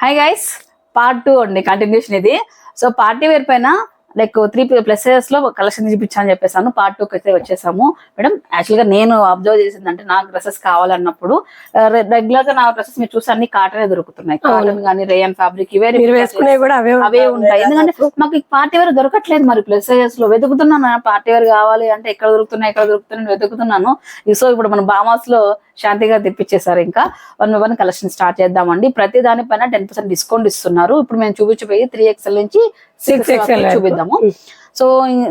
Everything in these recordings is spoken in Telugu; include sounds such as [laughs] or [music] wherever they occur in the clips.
హాయ్ గైస్ పార్ట్ టూ అండి కంటిన్యూషన్ ఇది. సో పార్టీ వేర్ పైన లైక్ త్రీ ప్లస్ ఇయర్స్లో కలెక్షన్ చూపించాలని చెప్పేసాను పార్ట్ టూ అయితే వచ్చేసాము. మేడం యాక్చువల్గా నేను అబ్జర్వ్ చేసిందంటే నాకు డ్రెస్సెస్ కావాలన్నప్పుడు రెగ్యులర్గా నా డ్రెస్సెస్ మీరు చూసి అన్ని కాటనే దొరుకుతున్నాయి. కాటన్ కానీ రేయన్ ఫ్యాబ్రిక్ ఇవే అవే అవే ఉంటాయి. ఎందుకంటే మాకు పార్టీ వేర్ దొరకట్లేదు మరి ప్లస్ సైజెస్లో. వెతుకుతున్నాను పార్టీ వేర్ కావాలి అంటే ఎక్కడ దొరుకుతున్నాయి ఎక్కడ దొరుకుతున్నాయి వెతుకుతున్నాను. సో ఇప్పుడు మన బామాస్లో శాంతిగా తెప్పించేశారు ఇంకా. One by one collection start చేద్దామండి. ప్రతి దానిపైన టెన్ పర్సెంట్ డిస్కౌంట్ ఇస్తున్నారు. ఇప్పుడు మేము చూపించబోయి త్రీ ఎక్స్ఎల్ నుంచి సిక్స్ 6XL ఎక్స్ఎల్ వరకు. చూపిద్దాము సో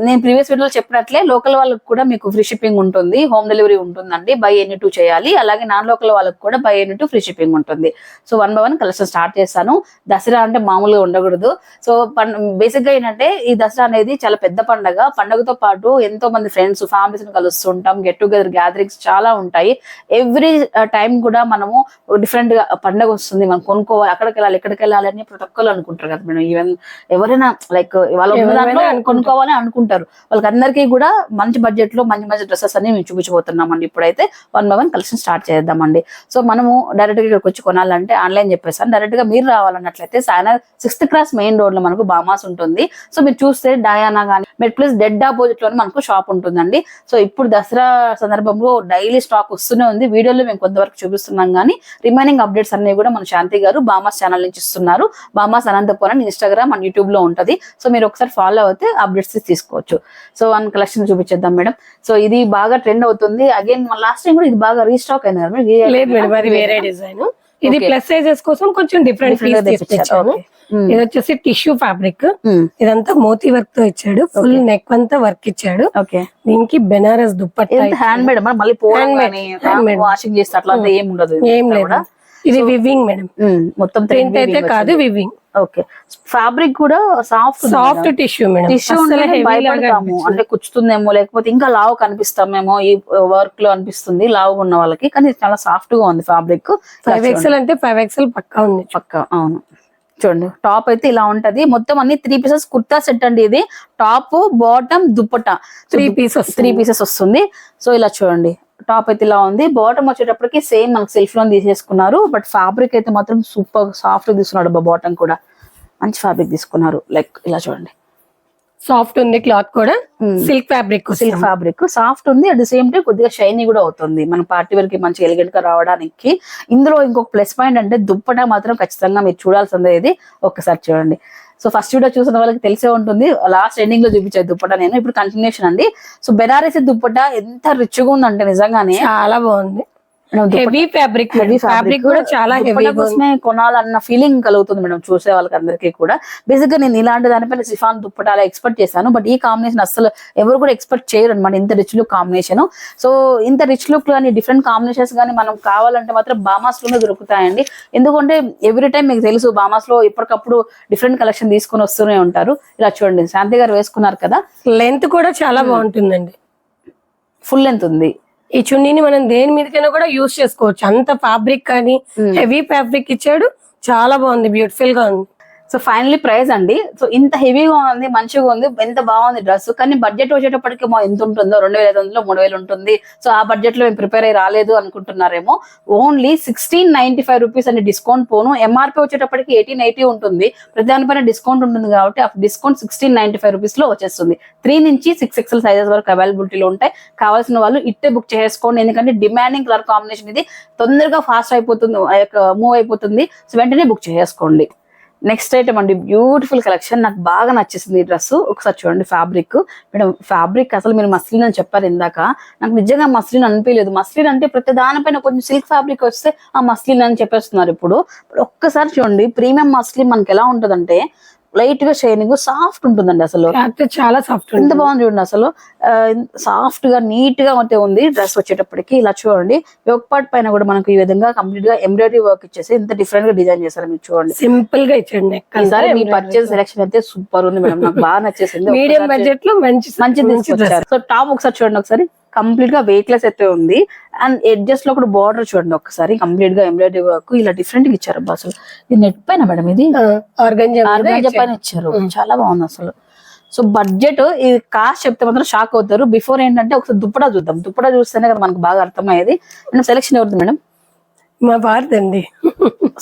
నేను ప్రీవియస్ వీడియోలో చెప్పినట్లే లోకల్ వాళ్ళకి కూడా మీకు ఫ్రీ షిప్పింగ్ ఉంటుంది హోమ్ డెలివరీ ఉంటుందండి. బై ఎన్ని టూ చేయాలి. అలాగే నాన్ లోకల్ వాళ్ళకి కూడా buy any two free shipping ఉంటుంది. So one by one collection start చేస్తాను. దసరా అంటే మామూలుగా ఉండకూడదు. సో బేసిక్గా ఏంటంటే ఈ దసరా అనేది చాలా పెద్ద పండగ. పండగతో పాటు ఎంతో మంది ఫ్రెండ్స్ ఫ్యామిలీస్ని కలుస్తుంటాం. గెట్ టుగెదర్ గ్యాదరింగ్స్ చాలా ఉంటాయి. ఎవ్రీ టైం కూడా మనము డిఫరెంట్గా పండగ వస్తుంది. మనం కొనుక్కోవాలి అక్కడికి వెళ్ళాలి ఇక్కడికి వెళ్ళాలి అని ప్రతి ఒక్కరు అనుకుంటారు కదా మేడం. ఈవెన్ ఎవరైనా లైక్ వాళ్ళ కొనుక్కోవాలని అనుకుంటారు. వాళ్ళకి అందరికీ కూడా మంచి బడ్జెట్లో మంచి మంచి డ్రెస్సెస్ అన్ని మేము చూపించబోతున్నామండి. ఇప్పుడైతే one by one collection start చేద్దామండి. సో మనము డైరెక్ట్గా ఇక్కడికి వచ్చి కొనాలంటే ఆన్లైన్ చెప్పేసాను డైరెక్ట్గా మీరు రావాలన్నట్లయితే సాయన సిక్స్త్ క్రాస్ మెయిన్ రోడ్లో మనకు బామాస్ ఉంటుంది. సో మీరు చూస్తే డయానా కానీ మెడ్ ప్లస్ డెడ్ ఆపోజిట్లోనే మనకు షాప్ ఉంటుందండి. సో ఇప్పుడు దసరా సందర్భంలో డైలీ స్టాక్ వస్తూనే ఉంది. వీడియోలో మేము కొంతవరకు చూపిస్తున్నాం కానీ రిమైనింగ్ అప్డేట్స్ అన్ని కూడా మన శాంతి గారు బామాస్ ఛానల్ నుంచి ఇస్తున్నారు. బామాస్ అనంతపురం అని ఇన్స్టాగ్రామ్ అండ్ యూట్యూబ్లో ఉంటది. సో మీరు ఒకసారి ఫాలో అవుతే అప్డేట్స్ తీసుకోవచ్చు. సో వన్ కలెక్షన్ చూపించేద్దాం మేడం. సో ఇది బాగా ట్రెండ్ అవుతుంది. అగైన్ లాస్ట్ టైం కూడా ఇది బాగా రీస్టాక్ అయింది కదా మేడం? ఇది- లేదు మేడం అది వేరే డిజైన్. ఇది. ప్లస్ సైజెస్ కోసం కొంచెం డిఫరెంట్ పీస్. Hmm. ఇది వచ్చేసి టిష్యూ ఫ్యాబ్రిక్ Hmm. ఇదంతా మోతీ వర్క్తో ఇచ్చాడు. ఫుల్ నెక్ అంతా వర్క్ ఇచ్చాడు. ఓకే దీనికి బెనారస్ దుప్పట్టా ఎంత హ్యాండ్ మేడ్ మళ్ళీ. Handmade. వాషింగ్ చేస్తే అట్లా అంతా ఏం ఉండదు. ఏం లేదు. ఇది వివింగ్ మేడం మొత్తం ప్రింట్ అయితే కాదు వివింగ్ ఓకే. ఫ్యాబ్రిక్ కూడా soft soft tissue madam. Tissue భయపడతాము. అంటే కుచ్చుతుందేమో లేకపోతే ఇంకా లావు కనిపిస్తామేమో ఈ వర్క్లో అనిపిస్తుంది లావు ఉన్న వాళ్ళకి. కానీ చాలా సాఫ్ట్గా ఉంది ఫ్యాబ్రిక్. ఫైవ్ ఎక్స్ఎల్ అంటే ఫైవ్ ఎక్స్ఎల్ పక్కా ఉంది. పక్క అవును. చూడండి టాప్ అయితే ఇలా ఉంటది. మొత్తం అన్ని త్రీ పీసెస్ కుర్తా సెట్ అండి ఇది. Top bottom dupatta. Three pieces three pieces వస్తుంది. సో ఇలా చూడండి టాప్ అయితే ఇలా ఉంది. బాటమ్ వచ్చేటప్పటికి సేమ్ మనకు సెల్ఫ్లో తీసేసుకున్నారు. బట్ ఫ్యాబ్రిక్ అయితే మాత్రం సూపర్ సాఫ్ట్ తీసుకున్నాడు బాటమ్ కూడా. మంచి ఫ్యాబ్రిక్ తీసుకున్నారు. లైక్ ఇలా చూడండి. సాఫ్ట్ ఉంది క్లాత్ కూడా. Silk fabric silk fabric soft ఉంది. అట్ ద సేమ్ టైం కొద్దిగా షైనీ కూడా అవుతుంది. మన పార్టీ వేర్కి మంచి ఎలిగెంట్గా రావడానికి. ఇందులో ఇంకొక ప్లస్ పాయింట్ అంటే దుప్పట మాత్రం ఖచ్చితంగా మీరు చూడాల్సిందే ఇది. ఒక్కసారి చూడండి. సో ఫస్ట్ వీడియో చూసిన వాళ్ళకి తెలిసే ఉంటుంది. లాస్ట్ ఎండింగ్లో చూపించే దుప్పట నేను. ఇప్పుడు కంటిన్యూషన్ అండి. సో బెనారసి దుప్పట ఎంత రిచ్గా ఉందంటే నిజంగానే చాలా బాగుంది. హెవీ ఫ్యాబ్రిక్ ఫ్యాబ్రిక్ కూడా చాలా హెవీ కోసమే కొనాలన్న ఫీలింగ్ కలుగుతుంది మేడం చూసే వాళ్ళకి అందరికీ కూడా. బేసిక్గా నేను ఇలాంటి దానిపైన సిఫాన్ దుప్పట అలా ఎక్స్పెక్ట్ చేశాను బట్ ఈ కాంబినేషన్ అసలు ఎవరు కూడా ఎక్స్పెక్ట్ చేయరు అనమాట ఇంత రిచ్ లుక్ కాంబినేషన్ సో ఇంత రిచ్ లుక్ కానీ డిఫరెంట్ కాంబినేషన్స్ కానీ మనం కావాలంటే మాత్రం బామాస్లోనే దొరుకుతాయండి. ఎందుకంటే ఎవ్రీ టైం మీకు తెలుసు బామాస్లో ఎప్పటికప్పుడు డిఫరెంట్ కలెక్షన్ తీసుకొని వస్తూనే ఉంటారు. ఇలా చూడండి శాంతి గారు వేసుకున్నారు కదా. లెంత్ కూడా చాలా బాగుంటుందండి. ఫుల్ లెంత్ ఉంది. ఈ చున్నీని మనం దేని మీదకైనా కూడా యూస్ చేసుకోవచ్చు. అంత ఫ్యాబ్రిక్ కానీ హెవీ ఫ్యాబ్రిక్ ఇచ్చాడు. చాలా బాగుంది. బ్యూటిఫుల్గా ఉంది. సో ఫైనలీ ప్రైస్ అండి. సో ఇంత హెవీగా ఉంది మంచిగా ఉంది ఎంత బాగుంది డ్రెస్. కానీ బడ్జెట్ వచ్చేటప్పటికి మా ఎంత ఉంటుందో రెండు వేల ఐదు వందలు మూడు వేలు ఉంటుంది. సో ఆ బడ్జెట్లో మేము ప్రిపేర్ అయ్యి రాలేదు అనుకుంటున్నారేమో. Only sixteen ninety five rupees అని డిస్కౌంట్ పోను. ఎంఆర్పీ వచ్చేటప్పటికి ఎయిటీన్ ఎయిటీ ఉంటుంది. ప్రతి దానిపైన డిస్కౌంట్ ఉంటుంది కాబట్టి ఆ డిస్కౌంట్ సిక్స్టీన్ నైన్టీ ఫైవ్ రూపీస్లో వచ్చేస్తుంది. త్రీ నుంచి సిక్స్ ఎక్సెల్ సైజెస్ వరకు అవైలబిలిటీలో ఉంటాయి. కావాల్సిన వాళ్ళు ఇట్టే బుక్ చేసుకోండి ఎందుకంటే డిమాండింగ్ కలర్ కాంబినేషన్ ఇది తొందరగా ఫాస్ట్ అయిపోతుంది మూవ్ అయిపోతుంది. సో వెంటనే బుక్ చేసుకోండి నెక్స్ట్ ఐటమ్ అండి బ్యూటిఫుల్ కలెక్షన్ నాకు బాగా నచ్చేసింది ఈ డ్రెస్ ఒకసారి చూడండి ఫ్యాబ్రిక్ మేడం ఫ్యాబ్రిక్ అసలు మీరు మస్లిన్ అని చెప్పారు ఇందాక. నాకు నిజంగా మస్లిన్ అనిపించలేదు. మస్లిన్ అంటే ప్రతి దానిపైన కొంచెం సిల్క్ ఫ్యాబ్రిక్ వస్తే ఆ మస్లిన్ అని చెప్పేస్తున్నారు ఇప్పుడు. ఒక్కసారి చూడండి ప్రీమియం మస్లిన్ మనకి ఎలా ఉంటుందంటే లైట్గా షైనింగ్ సాఫ్ట్ ఉంటుందండి అసలు. చాలా సాఫ్ట్ ఎంత బాగుంది చూడండి అసలు. సాఫ్ట్గా నీట్గా అయితే ఉంది డ్రెస్ వచ్చేటప్పటికి. ఇలా చూడండి. యోగ్ పార్ట్ పైన కూడా మనకు ఈ విధంగా కంప్లీట్గా ఎంబ్రాయిడరీ వర్క్ ఇచ్చేసి ఎంత డిఫరెంట్గా డిజైన్ చేశారు మీరు చూడండి. సింపుల్గా ఇచ్చాడు ఈసారి మీ పర్చేస్ సెలెక్షన్ అయితే సూపర్ ఉంది మేడం. నాకు బాగా నచ్చేసింది. [laughs] మీడియం బడ్జెట్లో మంచి మంచి తీసుకొచ్చారు. సో టాప్ ఒకసారి చూడండి ఒకసారి. కంప్లీట్గా వెయిట్ లెస్ అయితే ఉంది. అండ్ ఎడ్జెస్లో కూడా బార్డర్ చూడండి ఒకసారి కంప్లీట్గా ఎంబ్రాయిడరీ వర్క్ ఇలా డిఫరెంట్గా ఇచ్చారు అబ్బా అసలు. ఇది నెట్ పైన మేడం ఇది? ఆర్గంజా పైన ఇచ్చారు. చాలా బాగుంది అసలు. సో బడ్జెట్ ఇది కాస్ట్ చెప్తే మాత్రం షాక్ అవుతారు. బిఫోర్ ఏంటంటే ఒకసారి దుప్పడా చూద్దాం. దుప్పడా చూస్తేనే కదా మనకు బాగా అర్థమయ్యేది. సెలెక్షన్ ఎవరిది మేడం? మా వారిదండి.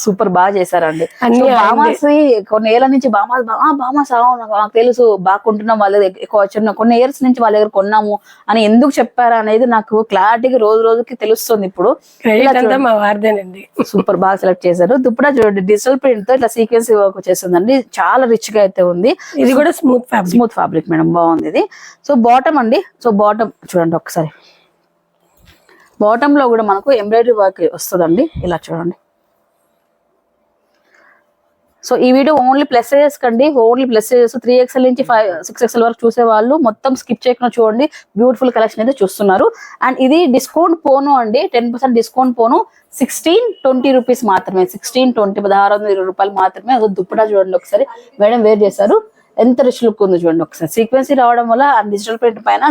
సూపర్ బాగా చేశారండి. [laughs] బామాస్ కొన్ని ఏళ్ళ నుంచి బామాస్ బామాస్ నాకు తెలుసు బాగా కొంటున్నాం వాళ్ళ దగ్గర కొన్ని ఇయర్స్ నుంచి వాళ్ళ దగ్గర కొన్నాము అని ఎందుకు చెప్పారా అనేది నాకు క్లారిటీగా రోజు రోజుకి తెలుస్తుంది ఇప్పుడు. మా వారిదేనండి. సూపర్ బాగా సెలెక్ట్ చేశారు. దుప్పటా చూడండి డిజిటల్ ప్రింట్తో ఇట్లా సీక్వెన్స్ వర్క్ వచ్చేసిందండి చాలా రిచ్గా అయితే ఉంది. ఇది కూడా స్మూత్ స్మూత్ ఫ్యాబ్రిక్ మేడం బాగుంది ఇది. సో బాటమ్ అండి. సో బాటమ్ చూడండి ఒకసారి. బాటమ్లో కూడా మనకు ఎంబ్రాయిడరీ వర్క్ వస్తుందండి. ఇలా చూడండి. సో ఈ వీడియో ఓన్లీ ప్లస్ సైజెస్ కండి only plus sizes three XL నుంచి ఫైవ్ సిక్స్ ఎక్స్ఎల్ వరకు చూసే వాళ్ళు మొత్తం స్కిప్ చేయకుండా చూడండి. బ్యూటిఫుల్ కలెక్షన్ అయితే చూస్తున్నారు. అండ్ ఇది డిస్కౌంట్ పోను అండి. టెన్ పర్సెంట్ డిస్కౌంట్ పోను. సిక్స్టీన్ ట్వంటీ రూపీస్ మాత్రమే. సిక్స్టీన్ ట్వంటీ పదహారు వందల ఇరవై రూపాయలు మాత్రమే. దుప్పటా చూడండి ఒకసారి. మేడం వేర్ చేశారు. ఎంత రిచ్ లుక్ ఉంది చూడండి ఒకసారి. సీక్వెన్సీ రావడం వల్ల ఆ డిజిటల్ ప్రింట్ పైన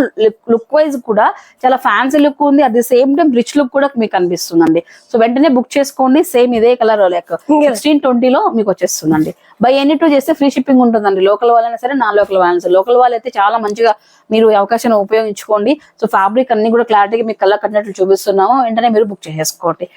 లుక్ వైజ్ కూడా చాలా ఫ్యాన్సీ లుక్ ఉంది. At the same time rich look కూడా మీకు కనిపిస్తుందండి సో వెంటనే బుక్ చేసుకోండి. సేమ్ ఇదే కలర్ లైక్ సిక్స్టీన్ ట్వంటీలో మీకు వచ్చేస్తుందండి. బై ఎనీ టూ చేస్తే ఫ్రీ షిప్పింగ్ ఉంటుందండి. లోకల్ వాళ్ళైనా సరే నా లోకల్ వాళ్ళైనా సరే. లోకల్ వాళ్ళు అయితే చాలా మంచిగా మీరు ఈ అవకాశాన్ని ఉపయోగించుకోండి. సో ఫ్యాబ్రిక్ అన్ని కూడా క్లారిటీగా మీకు కలర్ కట్టినట్లు చూపిస్తున్నాము. వెంటనే మీరు బుక్ చేసేసుకోండి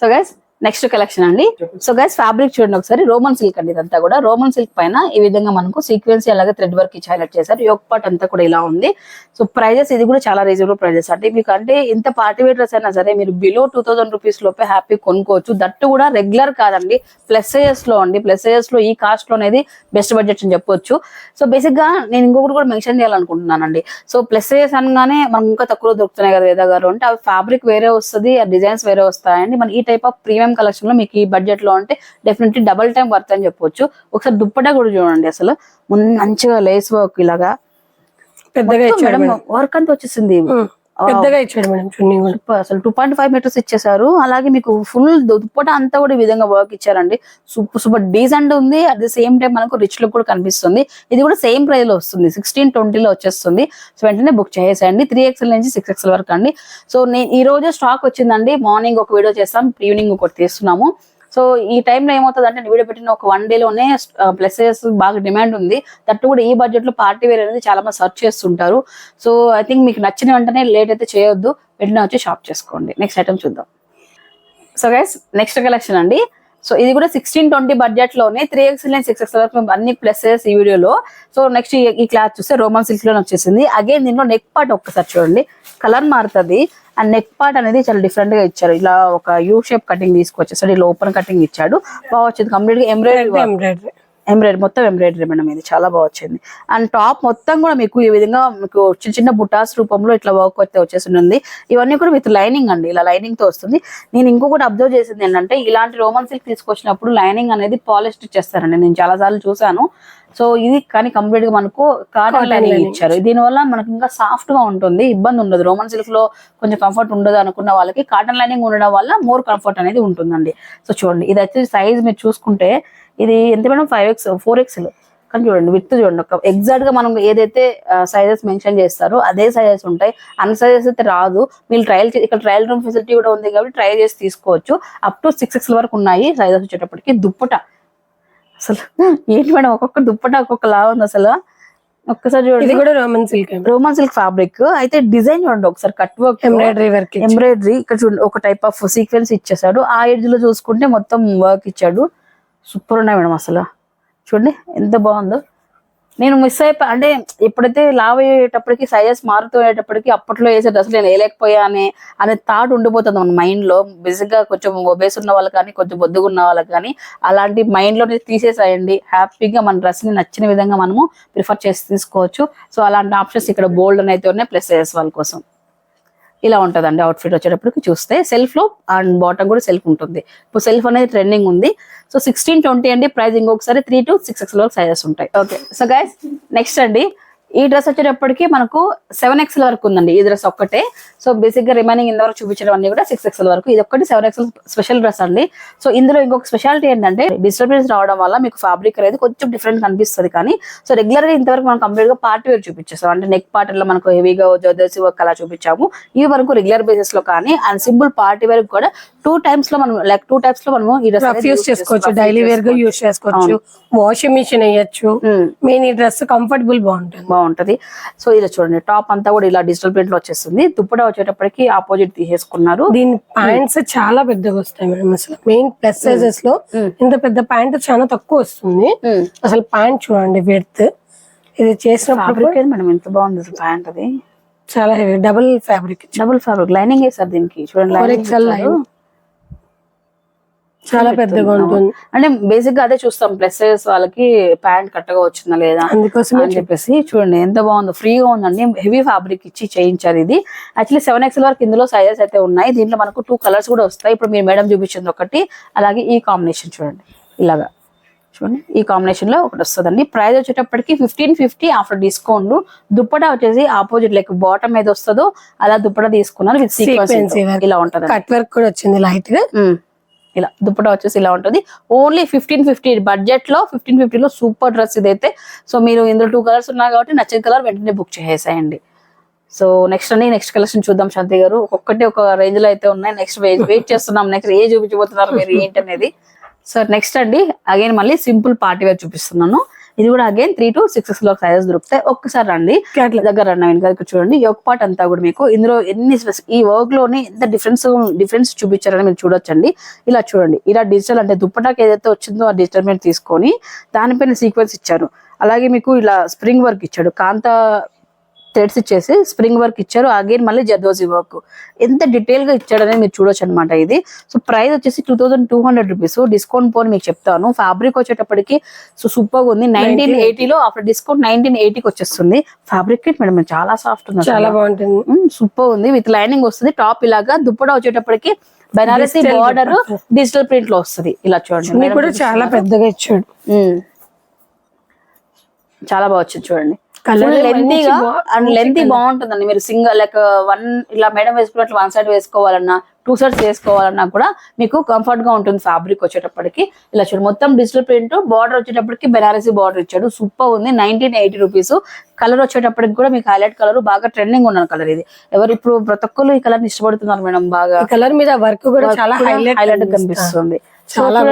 సో గైస్ నెక్స్ట్ కలెక్షన్ అండి. సో గైస్ ఫ్యాబ్రిక్ చూడండి ఒకసారి. రోమన్ సిల్క్ అండి ఇదంతా కూడా. రోమన్ సిల్క్ పైన ఈ విధంగా మనకు సీక్వెన్సీ అలాగే థ్రెడ్ వర్క్ ఇచ్చి హైలైట్ చేశారు. యోక్ పార్ట్ అంతా కూడా ఇలా ఉంది. సో ప్రైజెస్ ఇది కూడా చాలా రీజనబుల్ ప్రైజెస్ అంటే మీకు అంటే ఇంత పార్టీ వేర్ డ్రెస్ అయినా సరే మీరు బిలో టూ థౌసండ్ రూపీస్ లోపే హ్యాపీ కొనుక్కోవచ్చు. దట్టు కూడా రెగ్యులర్ కాదండి. ప్లస్ సైజెస్లో అండి. ప్లస్ సైజెస్లో ఈ కాస్ట్లో అనేది బెస్ట్ బడ్జెట్ అని చెప్పొచ్చు. సో బేసిక్గా నేను ఇంకొకటి కూడా మెన్షన్ చేయాలనుకుంటున్నానండి. సో ప్లస్ సైజెస్ అనగానే మనం ఇంకా తక్కువ దొరుకుతున్నాయి కదా వేదా గారు అంటే అవి ఫ్యాబ్రిక్ వేరే వస్తుంది ఆ డిజైన్స్ వేరే వస్తాయండి. మన ఈ టైప్ ఆఫ్ ప్రీమియం కలెక్షన్లో మీకు ఈ బడ్జెట్లో అంటే డెఫినెట్లీ డబల్ టైం వర్త్ అని చెప్పొచ్చు. ఒకసారి దుప్పటా కూడా చూడండి అసలు. మంచిగా లేస్ వర్క్ ఇలాగా. పెద్దగా వర్క్ అంతా వచ్చేసింది. పెద్దగా ఇచ్చాడు మేడం చున్నీ కూడా. అసలు టూ పాయింట్ ఫైవ్ మీటర్స్ ఇచ్చేసారు అలాగే మీకు ఫుల్ దుప్పట అంతా కూడా ఈ విధంగా వర్క్ ఇచ్చారండి. సూపర్ సూపర్ డీసెంట్ ఉంది. అట్ ది సేమ్ టైం మనకు రిచ్ లుక్ కూడా కనిపిస్తుంది. ఇది కూడా సేమ్ ప్రైస్లో వస్తుంది. సిక్స్టీన్ ట్వంటీలో వచ్చేస్తుంది. సో వెంటనే బుక్ చేసేయండి. త్రీ ఎక్స్ఎల్ నుంచి సిక్స్ ఎక్స్ఎల్ వరకు అండి. సో నేను ఈ రోజే స్టాక్ వచ్చిందండి. మార్నింగ్ ఒక వీడియో చేస్తాం. ఈవినింగ్ ఒకటి తీస్తున్నాము. సో ఈ టైంలో ఏమవుతుంది అంటే వీడియో పెట్టిన ఒక వన్ డేలోనే ప్లస్ బాగా డిమాండ్ ఉంది. దట్టు కూడా ఈ బడ్జెట్లో పార్టీ వేర్ అనేది చాలా మంది సర్చ్ చేస్తుంటారు. సో ఐ థింక్ మీకు నచ్చిన వెంటనే లేట్ అయితే చేయొద్దు. వెంటనే వచ్చి షాప్ చేసుకోండి. నెక్స్ట్ ఐటమ్ చూద్దాం. సో గైస్ నెక్స్ట్ కలెక్షన్ అండి. సో ఇది కూడా సిక్స్టీన్ ట్వంటీ బడ్జెట్లోనే three X line six X వరకు అన్ని ప్లసెస్ ఈ వీడియోలో సో నెక్స్ట్ ఈ క్లాత్ చూస్తే రోమన్ సిల్క్లోనే వచ్చేసింది. అగైన్ దీంట్లో నెక్ పార్ట్ ఒక్కసారి చూడండి. కలర్ మారుతుంది. అండ్ నెక్ పార్ట్ అనేది చాలా డిఫరెంట్గా ఇచ్చారు. ఇలా ఒక యూ షేప్ కటింగ్ తీసుకొచ్చేసాడు. ఇలా ఓపెన్ కటింగ్ ఇచ్చాడు. బాగా వచ్చింది కంప్లీట్గా ఎంబ్రాయిడరీ ఎంబ్రాయిడరీ ఎంబ్రాయిడరీ మొత్తం ఎంబ్రాయిడరీ మేడం ఇది. చాలా బాగా వచ్చింది. అండ్ టాప్ మొత్తం కూడా మీకు ఈ విధంగా మీకు చిన్న చిన్న బుటాస్ రూపంలో ఇట్లా వర్క్ అయితే వచ్చేసి ఉంది ఇవన్నీ కూడా విత్ లైనింగ్ అండి. ఇలా లైనింగ్తో వస్తుంది. నేను ఇంకొకటి అబ్జర్వ్ చేసింది ఏంటంటే ఇలాంటి రోమన్ సిల్క్ తీసుకొచ్చినప్పుడు లైనింగ్ అనేది పాలిస్ట్ ఇచ్చేస్తారండి నేను చాలా సార్లు చూసాను సో ఇది కానీ కంప్లీట్గా మనకు కాటన్ లైనింగ్ ఇచ్చారు. దీని వల్ల మనకి ఇంకా సాఫ్ట్గా ఉంటుంది. ఇబ్బంది ఉండదు. రోమన్ సిల్క్లో కొంచెం కంఫర్ట్ ఉండదు అనుకున్న వాళ్ళకి కాటన్ లైనింగ్ ఉండడం వల్ల మోర్ కంఫర్ట్ అనేది ఉంటుందండి. సో చూడండి. ఇది వచ్చేసి సైజ్ మీరు చూసుకుంటే ఇది ఎంత madam? Five X four XL కానీ చూడండి విత్ చూడండి. ఒక ఎగ్జాక్ట్గా మనం ఏదైతే సైజెస్ మెన్షన్ చేస్తారో అదే సైజెస్ ఉంటాయి. అన్ని సైజెస్ అయితే రాదు. మీరు ట్రయల్ ఇక్కడ ట్రయల్ రూమ్ ఫెసిలిటీ కూడా ఉంది కాబట్టి ట్రై చేసి తీసుకోవచ్చు. అప్ టు సిక్స్ ఎక్స్ వరకు ఉన్నాయి సైజెస్ వచ్చేటప్పటికి. దుప్పట. అసలు ఏంటి మేడం? ఒక్కొక్క దుప్పట ఒక్కొక్క లా ఉంది అసలు. ఒక్కసారి ఇది చూడండి కూడా Roman silk Roman silk fabric అయితే డిజైన్ చూడండి ఒకసారి. Cut work embroidery work embroidery ఇక్కడ చూడండి ఒక టైప్ ఆఫ్ సీక్వెన్స్ ఇచ్చేసాడు. ఆ ఎడ్జ్లో చూసుకుంటే మొత్తం వర్క్ ఇచ్చాడు. సూపర్ ఉన్నాయి మేడం అసలు. చూడండి ఎంత బాగుందో. నేను మిస్ అయిపోయి అంటే ఎప్పుడైతే లావ్ అయ్యేటప్పటికి సైజెస్ మారుతోయేటప్పటికి అప్పట్లో వేసే డ్రెస్ నేను వేయలేకపోయా అనే థాట్ ఉండిపోతుంది మన మైండ్లో బిజీగా కొంచెం ఒబేస్ ఉన్న వాళ్ళకి కానీ కొంచెం బొద్దుగా ఉన్న వాళ్ళకి కానీ అలాంటి మైండ్లోనే తీసేసేయండి. హ్యాపీగా మన డ్రెస్ని నచ్చిన విధంగా మనము ప్రిఫర్ చేసి తీసుకోవచ్చు. సో అలాంటి ఆప్షన్స్ ఇక్కడ బోల్డ్ అని అయితే ఉన్నాయి ప్లస్ సైజెస్ వాళ్ళ కోసం. ఇలా ఉంటదండి అవుట్ఫిట్ వచ్చేటప్పటికి చూస్తే. సెల్ఫ్లో అండ్ బాటమ్ కూడా సెల్ఫ్ ఉంటుంది. ఇప్పుడు సెల్ఫ్ అనేది ట్రెండింగ్ ఉంది. సో సిక్స్టీన్ ట్వంటీ అండి. ప్రైస్ ఇంకొకసారి త్రీ టు సిక్స్ ఎక్స్ వరకు సైజెస్ ఉంటాయి. ఓకే సో గైస్ నెక్స్ట్ అండి. ఈ డ్రెస్ వచ్చేటప్పటికి మనకు సెవెన్ ఎక్స్ఎల్ వరకు ఉందండి. ఈ డ్రెస్ ఒక్కటే. సో బేసిక్గా రిమైనింగ్ ఇంతవరకు చూపించడం అన్ని కూడా సిక్స్ ఎక్స్ఎల్ వరకు. ఇది ఒక్కటి సెవెన్ ఎక్స్ఎల్ స్పెషల్ డ్రెస్ అండి. సో ఇందులో ఇంకొక స్పెషాలిటీ ఏంటంటే ప్రింట్స్ రావడం వల్ల మీకు ఫ్యాబ్రిక్ అనేది కొంచెం డిఫరెంట్ కనిపిస్తుంది కానీ సో రెగ్యులర్గా ఇంతవరకు మనం కంప్లీట్గా పార్టీ వేర్ చూపించేస్తాం అంటే నెక్ పార్ట్లో మనకు హెవీగా జర్దర్సీ వర్క్ అలా చూపించాము. ఇవి వరకు రెగ్యులర్ బేసిస్లో కానీ అండ్ సింపుల్ పార్టీ వేర్ కూడా టూ టైమ్స్లో మనం లైక్ టూ టైప్స్లో మనము ఈ డ్రెస్ యూస్ చేసుకోవచ్చు డైలీ వేర్గా యూస్ చేసుకోవచ్చు. వాషింగ్ మిషన్ వేయచ్చు. మెయిన్ ఈ డ్రెస్ కంఫర్టబుల్ బాగుంటుంది. ఉంటది సో ఇలా చూడండి టాప్ అంతా కూడా ఇలా డిజిటల్ ప్రింట్లో వచ్చేస్తుంది. దుప్పటా వచ్చేటప్పటికి ఆపోజిట్ తీసేసుకున్నారు. దీని ప్యాంట్స్ చాలా పెద్దగా వస్తాయి మేడం అసలు. మెయిన్ ప్లస్ సైజెస్లో ఇంత పెద్ద ప్యాంట్ చాలా తక్కువ వస్తుంది. అసలు ప్యాంట్ చూడండి విడ్త్. ఇది చేసినప్పుడు ఫ్యాబ్రిక్ మేడం? ఎంత బాగుంది ప్యాంట్ అది? చాలా heavy. Double fabric double fabric lining వేసారు దీనికి? చూడండి చాలా పెద్దగా ఉంటుంది. అంటే బేసిక్గా అదే చూస్తాం. ప్లస్ సైజ్ వాళ్ళకి ప్యాంట్ కట్టగా వచ్చిందా లేదా అందుకోసమే అని చెప్పేసి చూడండి. ఎంత బాగుందో. ఫ్రీగా ఉందండి. హెవీ ఫ్యాబ్రిక్ ఇచ్చి చేయించారు ఇది. యాక్చువల్లీ సెవెన్ ఎక్స్ఎల్ వరకు ఇందులో సైజెస్ అయితే ఉన్నాయి. దీంట్లో మనకు టూ కలర్స్ కూడా వస్తాయి. ఇప్పుడు మీరు మేడం చూపించింది ఒకటి. అలాగే ఈ కాంబినేషన్ చూడండి. ఇలాగా. చూడండి. ఈ కాంబినేషన్లో ఒకటి వస్తుందండి. ప్రైస్ వచ్చేటప్పటికి fifteen fifty after discount dupatta వచ్చేసి ఆపోజిట్ లైక్ బాటమ్ ఏది వస్తుందో అలా దుప్పటా తీసుకున్నారు విత్ సీక్వెన్స్. ఇలా ఉంటది కట్ వర్క్ కూడా వచ్చింది లైట్గా. ఇలా దుప్పటా వచ్చేసి ఇలా ఉంటుంది. ఓన్లీ ఫిఫ్టీన్ ఫిఫ్టీ బడ్జెట్లో ఫిఫ్టీన్ ఫిఫ్టీలో సూపర్ డ్రెస్ ఇదైతే. సో మీరు ఇందులో టూ కలర్స్ ఉన్నాయి కాబట్టి నచ్చిన కలర్ వెంటనే బుక్ చేసేయండి. సో నెక్స్ట్ అండి నెక్స్ట్ కలెక్షన్ చూద్దాం శాంతి గారు. ఒక్కటి ఒక రేంజ్లో అయితే ఉన్నాయి. నెక్స్ట్ వెయిట్ చేస్తున్నాం. నెక్స్ట్ ఏ చూపించబోతున్నారు మీరు ఏంటి అనేది సో నెక్స్ట్ అండి అగైన్ మళ్ళీ సింపుల్ పార్టీ వేర్ చూపిస్తున్నాను. ఇది కూడా అగైన్ త్రీ టు సిక్స్లో సైజెస్ దొరుకుతాయి. ఒక్కసారి రండి. దగ్గర రండి వెనక చూడండి. ఈ ఒక పార్ట్ అంతా కూడా మీకు ఇందులో ఎన్ని ఈ వర్క్లోని ఎంత డిఫరెన్స్ డిఫరెన్స్ చూపించారని మీరు చూడొచ్చండి. ఇలా చూడండి. ఇలా డిజిటల్ అంటే దుప్పటాకి ఏదైతే వచ్చిందో ఆ డిజిటల్ మీద తీసుకొని దానిపైన సీక్వెన్స్ ఇచ్చారు. అలాగే మీకు ఇలా స్ప్రింగ్ వర్క్ ఇచ్చాడు. కాంత థ్రెడ్స్ ఇచ్చేసి స్ప్రింగ్ వర్క్ ఇచ్చారు. అగైన్ మళ్ళీ జర్దోజీ వర్క్. ఎంత డీటెయిల్గా ఇచ్చాడనేది మీరు చూడొచ్చు అనమాట ఇది. సో ప్రైస్ వచ్చేసి two thousand two hundred rupees discount పోని మీకు చెప్తాను. ఫ్యాబ్రిక్ వచ్చేటప్పటికి సో సూపర్ ఉంది. నైన్టీన్ ఎయిటీలో ఆఫ్టర్ డిస్కౌంట్ నైన్టీన్ ఎయిటీకి వచ్చేస్తుంది. ఫ్యాబ్రిక్ మేడం చాలా సాఫ్ట్ ఉంది చాలా బాగుంటుంది. సూపర్ ఉంది. విత్ లైనింగ్ వస్తుంది. టాప్ ఇలాగా. దుప్పటా వచ్చేటప్పటికి బెనారసీ బార్డర్. డిజిటల్ ప్రింట్లో. వస్తుంది. ఇలా చూడండి కూడా చాలా పెద్దగా ఇచ్చాడు. ఉమ్. చాలా బాగా వచ్చింది చూడండి. లెంతీగా అండ్ లెంతీ బాగుంటుందండి. మీరు సింగల్ లైక్ వన్ ఇలా మేడం వేసుకున్నట్లు వన్ సైడ్ వేసుకోవాలన్నా టూ సైడ్స్ వేసుకోవాలన్నా కూడా మీకు కంఫర్ట్గా ఉంటుంది ఫ్యాబ్రిక్ వచ్చేటప్పటికి. ఇలా చూడండి మొత్తం డిజిటల్ ప్రింట్ బార్డర్ వచ్చేటప్పటికి బెనారసీ బార్డర్ ఇచ్చాడు. సూపర్ ఉంది. నైన్టీన్ ఎయిటీ రూపీస్ కలర్ వచ్చేటప్పటికి కూడా మీకు హైలైట్ కలర్ బాగా ట్రెండింగ్ ఉన్న కలర్ ఇది. ఎవరు ఇప్పుడు ప్రతి ఒక్కరు ఈ కలర్ ఇష్టపడుతున్నారు మేడం బాగా. కలర్ మీద వర్క్ కూడా చాలా హైలైట్ హైలైట్ కనిపిస్తుంది. చాలా.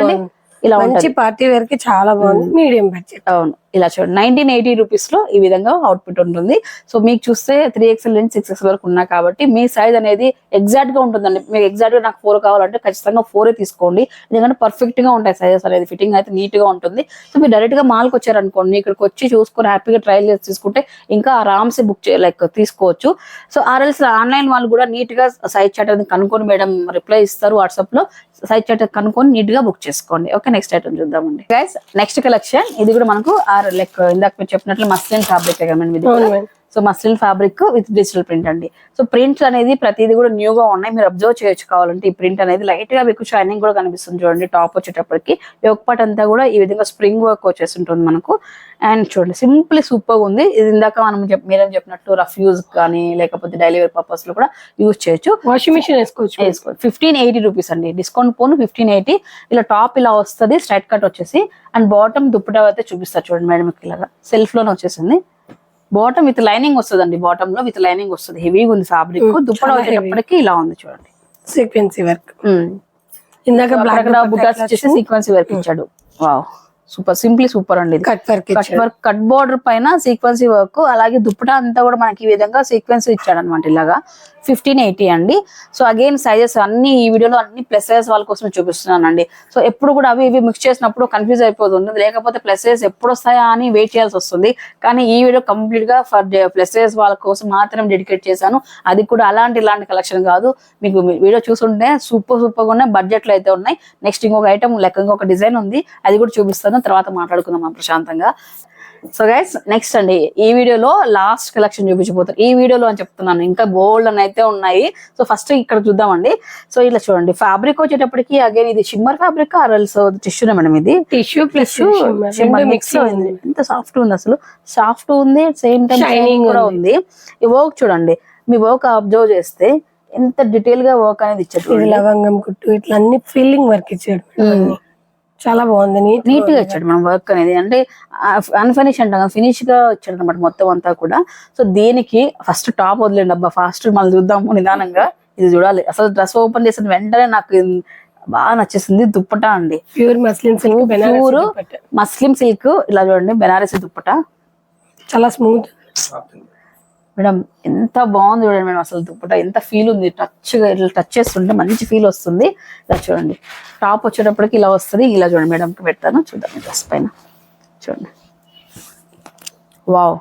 ఇలా మంచి పార్టీ వేర్కి చాలా బాగుంది. మీడియం బడ్జెట్ అవును. ఇలా చూడండి. నైన్టీన్ ఎయిటీ రూపీస్లో ఈ విధంగా అవుట్పుట్ ఉంటుంది. సో మీకు చూస్తే త్రీ ఎక్స్ఎల్ నుంచి సిక్స్ ఎక్స్ఎల్ వరకు ఉన్నాయి కాబట్టి మీ సైజ్ అనేది ఎగ్జాక్ట్గా ఉంటుందండి. మీకు ఎగ్జాక్ట్గా నాకు ఫోర్ కావాలంటే ఖచ్చితంగా ఫోర్ తీసుకోండి. ఎందుకంటే పర్ఫెక్ట్గా ఉంటాయి సైజెస్ అనేది. ఫిట్టింగ్ అయితే నీట్గా ఉంటుంది. సో మీరు డైరెక్ట్గా మాల్కి వచ్చారనుకోండి ఇక్కడికి వచ్చి చూసుకొని హ్యాపీగా ట్రయల్ చేసి తీసుకుంటే ఇంకా ఆరామ్సే బుక్ లైక్ తీసుకోవచ్చు. సో ఆర్ఎల్స్ ఆన్లైన్ వాళ్ళు కూడా నీట్గా సైజ్ చాట్ అనేది కనుక్కొని మేడం రిప్లై ఇస్తారు వాట్సాప్లో. సైజ్ చాట్ కనుక్కొని నీట్గా బుక్ చేసుకోండి. ఓకే నెక్స్ట్ ఐటమ్ చూద్దామండి. గైస్ నెక్స్ట్ కలెక్షన్ ఇది కూడా మనకు ఆర్ లైక్ ఇందాక మీరు చెప్పినట్లు మస్లిన్ ఫ్యాబ్రిక్ కదా మేడం ఇది? So muslin fabric with digital print అండి. సో ప్రింట్స్ అనేది ప్రతిదీ కూడా న్యూ గా ఉన్నాయి. మీరు అబ్జర్వ్ చేయొచ్చు కావాలంటే ఈ ప్రింట్ అనేది. లైట్గా మీకు షైనింగ్ కూడా కనిపిస్తుంది చూడండి టాప్ వచ్చేటప్పటికి. పార్ట్ అంతా కూడా ఈ విధంగా స్ప్రింగ్ వర్క్ వచ్చేసి ఉంటుంది మనకు. అండ్ చూడండి సింపుల్ సూపర్ ఉంది. ఇది ఇందాక మనం మీరేం చెప్పినట్టు రఫ్ యూజ్ కానీ లేకపోతే డైలీ వేర్ పర్పస్లో కూడా యూజ్ చేయొచ్చు. వాషింగ్ మిషన్ వేసుకోవచ్చు. వేసుకోండి ఫిఫ్టీన్ ఎయిటీ రూపీస్ అండి. డిస్కౌంట్ పోను ఫిఫ్టీన్ ఎయిటీ ఇలా టాప్ ఇలా వస్తుంది స్ట్రైట్ కట్ వచ్చేసి. అండ్ బాటమ్ దుప్పటా అయితే చూపిస్తారు చూడండి మేడం మీకు ఇలాగా. సెల్ఫ్లోనే వచ్చేసింది. బాటమ్ విత్ లైనింగ్ వస్తుందండి. బాటమ్లో విత్ లైనింగ్ వస్తుంది. హెవీగా ఉంది ఫ్యాబ్రిక్ దుప్పటా వచ్చేటప్పటికి ఇలా ఉంది చూడండి. Sequence work Mm. ఇందాక బ్లాక్ బుటాస్ ఇచ్చేసి సీక్వెన్స్ వర్క్ ఇచ్చాడు. వావ్ సూపర్ సింప్లీ సూపర్ అండి cut work cut work cut border పైన సీక్వెన్సీ వర్క్ అలాగే దుప్పటా అంతా కూడా మనకి ఈ విధంగా సీక్వెన్స్ ఇచ్చాడు అనమాట ఇలాగా. ఫిఫ్టీన్ ఎయిటీ అండి. సో అగైన్ సైజెస్ అన్ని ఈ వీడియోలో అన్ని ప్లస్ సైజెస్ వాళ్ళ కోసం చూపిస్తున్నానండి. సో ఎప్పుడు కూడా అవి ఇవి మిక్స్ చేసినప్పుడు కన్ఫ్యూజ్ అయిపోతుంది లేకపోతే ప్లస్ సైజెస్ ఎప్పుడు వస్తాయా అని వెయిట్ చేయాల్సి వస్తుంది. కానీ ఈ వీడియో కంప్లీట్గా ఫర్ ప్లస్ సైజెస్ వాళ్ళ కోసం మాత్రం డెడికేట్ చేశాను. అది కూడా అలాంటి ఇలాంటి కలెక్షన్ కాదు. మీకు వీడియో చూస్తుంటే సూపర్ సూపర్గా ఉన్నాయి బడ్జెట్లో అయితే ఉన్నాయి. నెక్స్ట్ ఇంకొక ఐటమ్ లెక్క ఇంకొక డిజైన్ ఉంది. అది కూడా చూపిస్తాను. తర్వాత మాట్లాడుకుందాం ప్రశాంతంగా. సో గైస్ నెక్స్ట్ అండి. ఈ వీడియోలో లాస్ట్ కలెక్షన్ చూపించబోతారు ఈ వీడియోలో అని చెప్తున్నాను. ఇంకా బోల్డ్ అని అయితే ఉన్నాయి. సో ఫస్ట్ ఇక్కడ చూద్దామండి. సో ఇలా చూడండి. ఫ్యాబ్రిక్ వచ్చేటప్పటికి అగైన్ ఇది షిమ్మర్ ఫ్యాబ్రిక్ ఆర్ఎల్స్ టిష్యూ మేడం ఇది. టిష్యూ ప్లస్ షిమ్మర్ మిక్స్ ఎంత సాఫ్ట్ ఉంది అసలు. సాఫ్ట్ ఉంది సేమ్ టైం షైనింగ్ కూడా ఉంది. ఈ వర్క్ చూడండి. మీ వర్క్ అబ్జర్వ్ చేస్తే ఎంత డీటెయిల్గా వర్క్ అనేది ఇచ్చారు లవంగం కుట్టు ఇట్లా అన్ని ఫీలింగ్ వర్క్ ఇచ్చాడు అన్ని. చాలా బాగుంది నీట్ నీట్గా ఇచ్చాడు మనం వర్క్ అనేది. అంటే అన్ఫినిష్ అంటాం ఫినిష్గా ఇచ్చాడు అనమాట మొత్తం అంతా కూడా. సో దీనికి ఫస్ట్ టాప్ వదిలేండి అబ్బా ఫాస్ట్ మనం చూద్దాము నిదానంగా. ఇది చూడాలి. అసలు డ్రెస్ ఓపెన్ చేసిన వెంటనే నాకు బాగా నచ్చేసింది దుప్పటా అండి. Pure muslin silk pure muslin silk ఇలా చూడండి బెనారసి దుప్పటా. చాలా స్మూత్ మేడం ఎంత బాగుంది చూడండి మేడం అసలు దుప్పట. ఎంత ఫీల్ ఉంది. టచ్గా ఇట్లా టచ్ చేస్తుంటే మంచి ఫీల్ వస్తుంది. ఇలా చూడండి. టాప్ వచ్చేటప్పటికి ఇలా వస్తుంది. ఇలా చూడండి మేడం పెడతాను. చూద్దాం డ్రెస్ పైన. చూడండి. వావ్.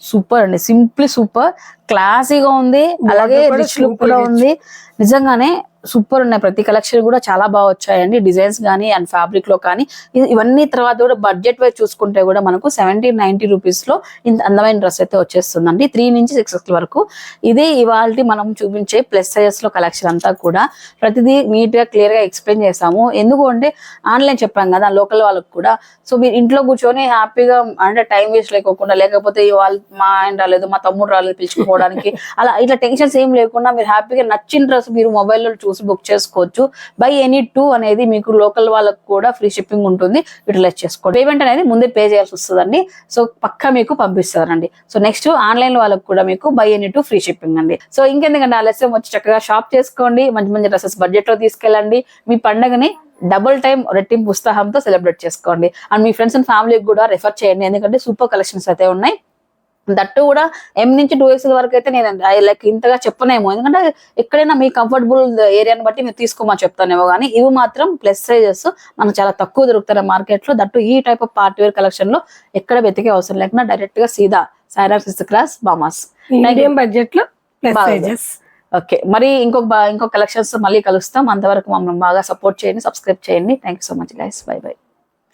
సూపర్ అండి. Simply super. క్లాసీగా ఉంది. అలాగే రిచ్ లుక్ కూడా ఉంది. నిజంగానే సూపర్ ఉన్నాయి. ప్రతి కలెక్షన్ కూడా చాలా బాగా వచ్చాయండి. డిజైన్స్ కానీ అండ్ ఫ్యాబ్రిక్లో కానీ. ఇవన్నీ తర్వాత కూడా బడ్జెట్ వైజ్ చూసుకుంటే కూడా మనకు సెవెంటీ నైన్టీ రూపీస్లో ఇంత అందమైన డ్రెస్ అయితే వచ్చేస్తుందండి. త్రీ నుంచి సిక్స్ వరకు. ఇదే ఇవాళ మనం చూపించే ప్లస్ సైజెస్లో కలెక్షన్ అంతా కూడా ప్రతిదీ నీట్గా క్లియర్గా ఎక్స్ప్లెయిన్ చేసాము ఎందుకు అంటే ఆన్లైన్ చెప్పాం కదా లోకల్ వాళ్ళకి కూడా. సో మీరు ఇంట్లో కూర్చొని హ్యాపీగా అంటే టైం వేస్ట్ లేకోకుండా లేకపోతే ఇవాళ మా ఆయన రాలేదు మా తమ్ముడు రాలేదు పిలుచుకోవడానికి అలా ఇట్లా టెన్షన్స్ ఏం లేకుండా మీరు హ్యాపీగా నచ్చిన డ్రెస్ మీరు మొబైల్లో చూసి బుక్ చేసుకోవచ్చు. బై ఎనీ టూ అనేది మీకు లోకల్ వాళ్ళకు కూడా ఫ్రీ షిప్పింగ్ ఉంటుంది. యూటిలైజ్ చేసుకోండి. పేమెంట్ అనేది ముందే పే చేయాల్సి వస్తుందండి. సో పక్కా మీకు పంపిస్తారండి. సో నెక్స్ట్ ఆన్లైన్ వాళ్ళకి కూడా మీకు buy any two free shipping అండి. సో ఇంకెందుకంటే ఆలస్యం? వచ్చి చక్కగా షాప్ చేసుకోండి. మంచి మంచి డ్రెస్సెస్ బడ్జెట్లో తీసుకెళ్ళండి. మీ పండగని డబుల్ టైం రెట్టింపు ఉత్సాహంతో సెలబ్రేట్ చేసుకోండి. అండ్ మీ ఫ్రెండ్స్ అండ్ ఫ్యామిలీకి కూడా రెఫర్ చేయండి. ఎందుకంటే సూపర్ కలెక్షన్స్ అయితే ఉన్నాయి. దట్టు కూడా ఎం నుంచి టూ ఎక్స్ వరకు అయితే నేను లైక్ ఇంతగా చెప్పనేమో ఎందుకంటే ఎక్కడైనా మీ కంఫర్టబుల్ ఏరియాని బట్టి మీరు తీసుకోమని చెప్తానేమో కానీ ఇవి మాత్రం ప్లస్ సైజెస్ మనకు చాలా తక్కువ దొరుకుతాయి మార్కెట్లో. దట్టు ఈ టైప్ ఆఫ్ పార్టీ వేర్ కలెక్షన్లో ఎక్కడ వెతికే అవసరం లేకుండా డైరెక్ట్గా సీదా సారా ఫిఫ్త్ క్లాస్ బామాస్ బడ్జెట్లో ఓకే మరి ఇంకొక ఇంకొక కలెక్షన్స్ మళ్ళీ కలుస్తాం. అంతవరకు మమ్మల్ని బాగా సపోర్ట్ చేయండి సబ్స్క్రైబ్ చేయండి. Thank you so much guys bye bye